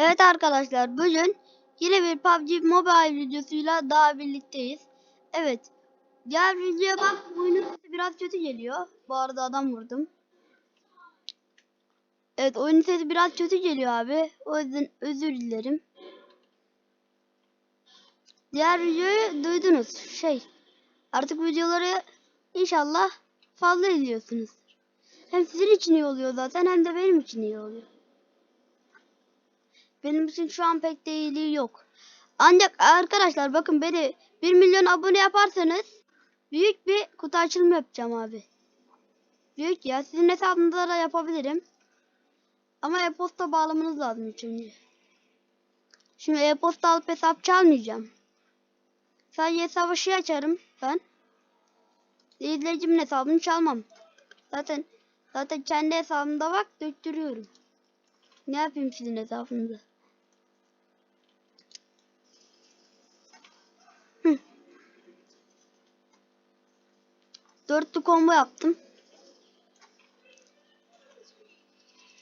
Evet arkadaşlar bugün yine bir PUBG Mobile videosuyla daha birlikteyiz. Evet. Diğer videoya bak oyunun sesi biraz kötü geliyor. Bu arada adam vurdum. Evet oyunun sesi biraz kötü geliyor abi. O yüzden özür dilerim. Diğer videoyu duydunuz. Şey artık videoları inşallah fazla izliyorsunuz. Hem sizin için iyi oluyor zaten hem de benim için iyi oluyor. Benim için şu an pek de iyiliği yok. Ancak arkadaşlar bakın beni 1 milyon abone yaparsanız büyük bir kutu açılımı yapacağım abi. Büyük ya sizin hesabınızda da yapabilirim. Ama e-posta bağlamanız lazım çünkü. Şimdi e-posta alıp hesap çalmayacağım. Sadece hesabı şey açarım ben. İzleyicimin hesabını çalmam. Zaten zaten kendi hesabımda bak döktürüyorum. Ne yapayım sizin hesabınızda? Hı. Dörtlü combo yaptım.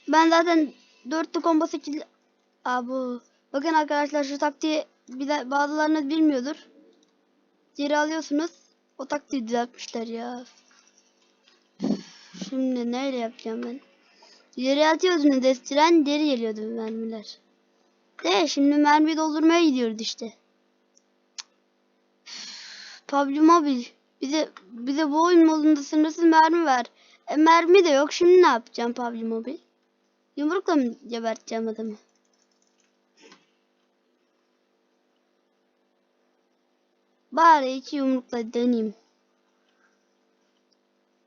Ben zaten dörtlü combo 8 Aa, Bakın arkadaşlar şu taktiği bir de bazılarınız bilmiyordur. Geri alıyorsunuz. O taktiği düzeltmişler ya. Şimdi neyle yapacağım ben? İleri atıyordunuz eskiden geri geliyordu mermiler. De şimdi mermi doldurmaya gidiyoruz işte. PUBG Mobile bize bize bu oyun modunda sınırsız mermi ver. E, mermi de yok. Şimdi ne yapacağım PUBG Mobile? Yumrukla mı geberteceğim adamı? Bari iki yumrukla deneyeyim.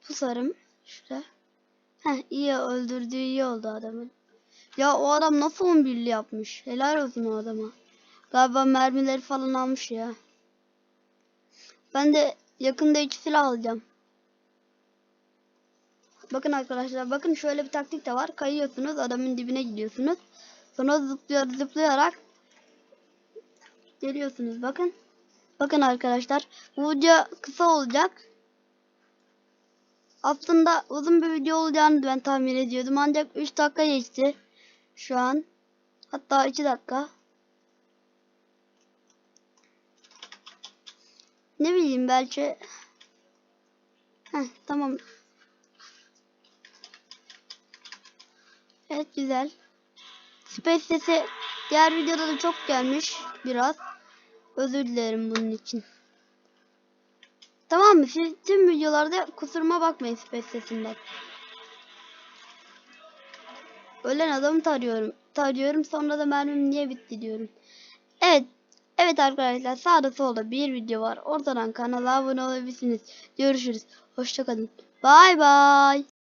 Pusarım. Şurada. Heh iyi öldürdüğü iyi oldu adamın. Ya o adam nasıl 11'li yapmış? Helal olsun o adama. Galiba mermileri falan almış ya. Ben de yakında iki silah alacağım. Bakın arkadaşlar bakın şöyle bir taktik de var. Kayıyorsunuz adamın dibine gidiyorsunuz. Sonra zıplıyor zıplayarak geliyorsunuz bakın. Bakın arkadaşlar bu video kısa olacak. Aslında uzun bir video olacağını ben tahmin ediyordum. Ancak 3 dakika geçti. Şu an. Hatta 2 dakika. Ne bileyim belki. Heh, tamam. Evet güzel. Space sesi diğer videoda da çok gelmiş biraz. Özür dilerim bunun için. Tamam mı? Siz tüm videolarda kusuruma bakmayın space sesinden. Ölen adamı tarıyorum. Tarıyorum sonra da mermim niye bitti diyorum. Evet. Evet arkadaşlar sağda solda bir video var. Oradan kanala abone olabilirsiniz. Görüşürüz. Hoşçakalın. Bay bay.